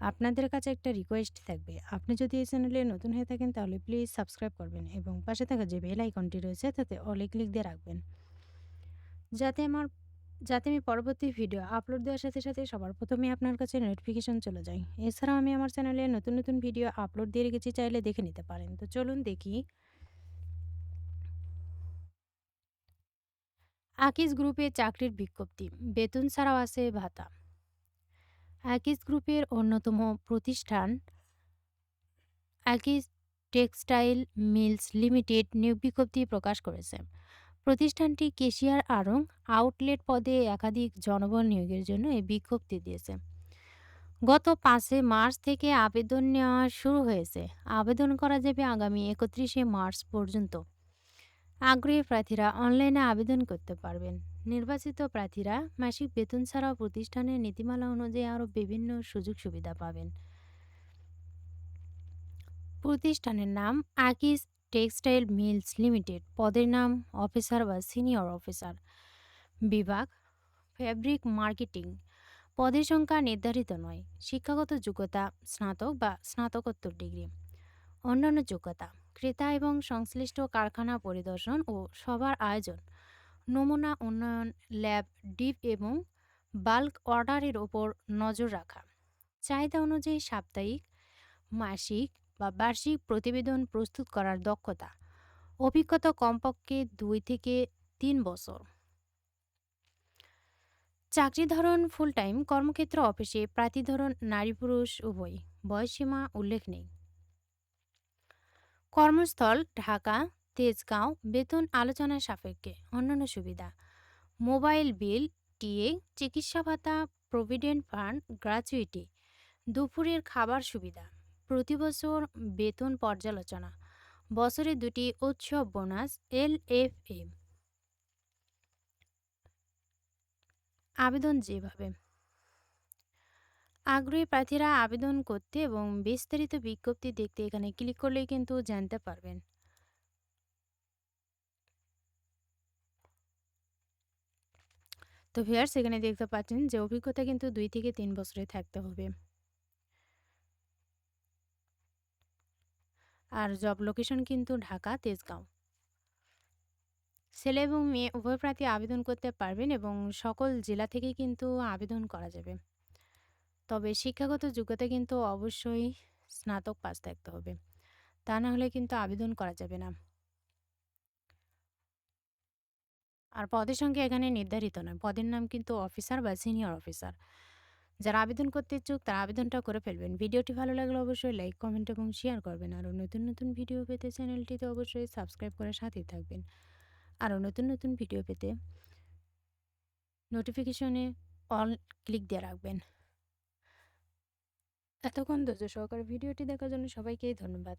আপনাদের কাছে একটা রিকোয়েস্ট থাকবে। আপনি যদি এই চ্যানেলে নতুন হয়ে থাকেন, তাহলে প্লিজ সাবস্ক্রাইব করবেন এবং পাশে থাকা যে বেল আইকনটি রয়েছে, তাতে অলে ক্লিক দিয়ে রাখবেন। যাতে আমার, যাতে আমি পরবর্তী ভিডিও আপলোড দেওয়ার সাথে সাথে সবার প্রথমে আপনার কাছে নোটিফিকেশন চলে যায়। এছাড়াও আমি আমার চ্যানেলে নতুন নতুন ভিডিও আপলোড দিয়ে রেখেছি, চাইলে দেখে নিতে পারেন। তো চলুন দেখি। আকিজ গ্রুপে চাকরির বিজ্ঞপ্তি। বেতন ছাড়াও আছে ভাতা। আকিজ গ্রুপের অন্যতম প্রতিষ্ঠান আকিজ টেক্সটাইল মিলস লিমিটেড নিয়োগ বিজ্ঞপ্তি প্রকাশ করেছে। প্রতিষ্ঠানটি কেশিয়ার আড়ং আউটলেট পদে একাধিক জনবল নিয়োগের জন্য এই বিজ্ঞপ্তি দিয়েছে। গত পাঁচে মার্চ থেকে আবেদন নেওয়া শুরু হয়েছে। আবেদন করা যাবে আগামী একত্রিশে মার্চ পর্যন্ত। আগ্রহী প্রার্থীরা অনলাইনে আবেদন করতে পারবেন। নির্বাচিত প্রার্থীরা মাসিক বেতন ছাড়াও প্রতিষ্ঠানের নীতিমালা অনুযায়ী আরও বিভিন্ন সুযোগ সুবিধা পাবেন। প্রতিষ্ঠানের নাম আকিস টেক্সটাইল মিলস লিমিটেড। পদের নাম অফিসার বা সিনিয়র অফিসার। বিভাগ ফ্যাব্রিক মার্কেটিং। পদের সংখ্যা নির্ধারিত নয়। শিক্ষাগত যোগ্যতা, স্নাতক বা স্নাতকোত্তর ডিগ্রি। অন্যান্য যোগ্যতা, ক্রেতা এবং সংশ্লিষ্ট কারখানা পরিদর্শন ও সবার আয়োজন। নমুনা উন্নয়ন ল্যাব, ডিপ এবং বাল্ক অর্ডারের ওপর নজর রাখা। চাহিদা অনুযায়ী সাপ্তাহিক, মাসিক বা বার্ষিক প্রতিবেদন প্রস্তুত করার দক্ষতা। অভিজ্ঞতা কমপক্ষে দুই থেকে তিন বছর। চাকরি ধরন ফুল টাইম কর্মক্ষেত্র অফিসে প্রার্থী ধরন নারী পুরুষ, উভয়। বয়সীমা উল্লেখ নেই। কর্মস্থল, ঢাকা তেজগাঁও বেতন আলোচনা সাপেক্ষে, অন্যান্য সুবিধা। মোবাইল বিল, টিএ, চিকিৎসা ভাতা, প্রভিডেন্ট ফান্ড গ্র্যাচুইটি দুপুরের খাবার সুবিধা প্রতি বছর বেতন পর্যালোচনা, বছরে দুটি উৎসব বোনাস, এল এফ এম আবেদন যেভাবে। আগ্রহী প্রার্থীরা আবেদন করতে এবং বিস্তারিত বিজ্ঞপ্তি দেখতে এখানে ক্লিক করলেই কিন্তু জানতে পারবেন। তো ভিয়ার্স এখানে দেখতে পাচ্ছেন যে অভিজ্ঞতা কিন্তু দুই থেকে তিন বছরে থাকতে হবে। আর জব লোকেশন কিন্তু ঢাকা, তেজগাঁও। ছেলে এবং মেয়ে উভয় প্রার্থী আবেদন করতে পারবেন এবং সকল জেলা থেকে কিন্তু আবেদন করা যাবে। তবে শিক্ষাগত যোগ্যতা কিন্তু অবশ্যই স্নাতক পাস থাকতে হবে। তা না হলে কিন্তু আবেদন করা যাবে না। আর পদের সংখ্যা এখানে নির্ধারিত নয়। পদের নাম কিন্তু অফিসার বা সিনিয়র অফিসার যারা আবেদন করতে ইচ্ছুক, তারা আবেদনটা করে ফেলবেন। ভিডিওটি ভালো লাগলে অবশ্যই লাইক কমেন্ট এবং শেয়ার করবেন। আরও নতুন নতুন ভিডিও পেতে চ্যানেলটিতে অবশ্যই সাবস্ক্রাইব করে সাথেই থাকবেন। আরও নতুন নতুন ভিডিও পেতে নোটিফিকেশনে অল ক্লিক দিয়ে রাখবেন। এতক্ষণ ধৈর্য সহকারে ভিডিওটি দেখার জন্য সবাইকেই ধন্যবাদ।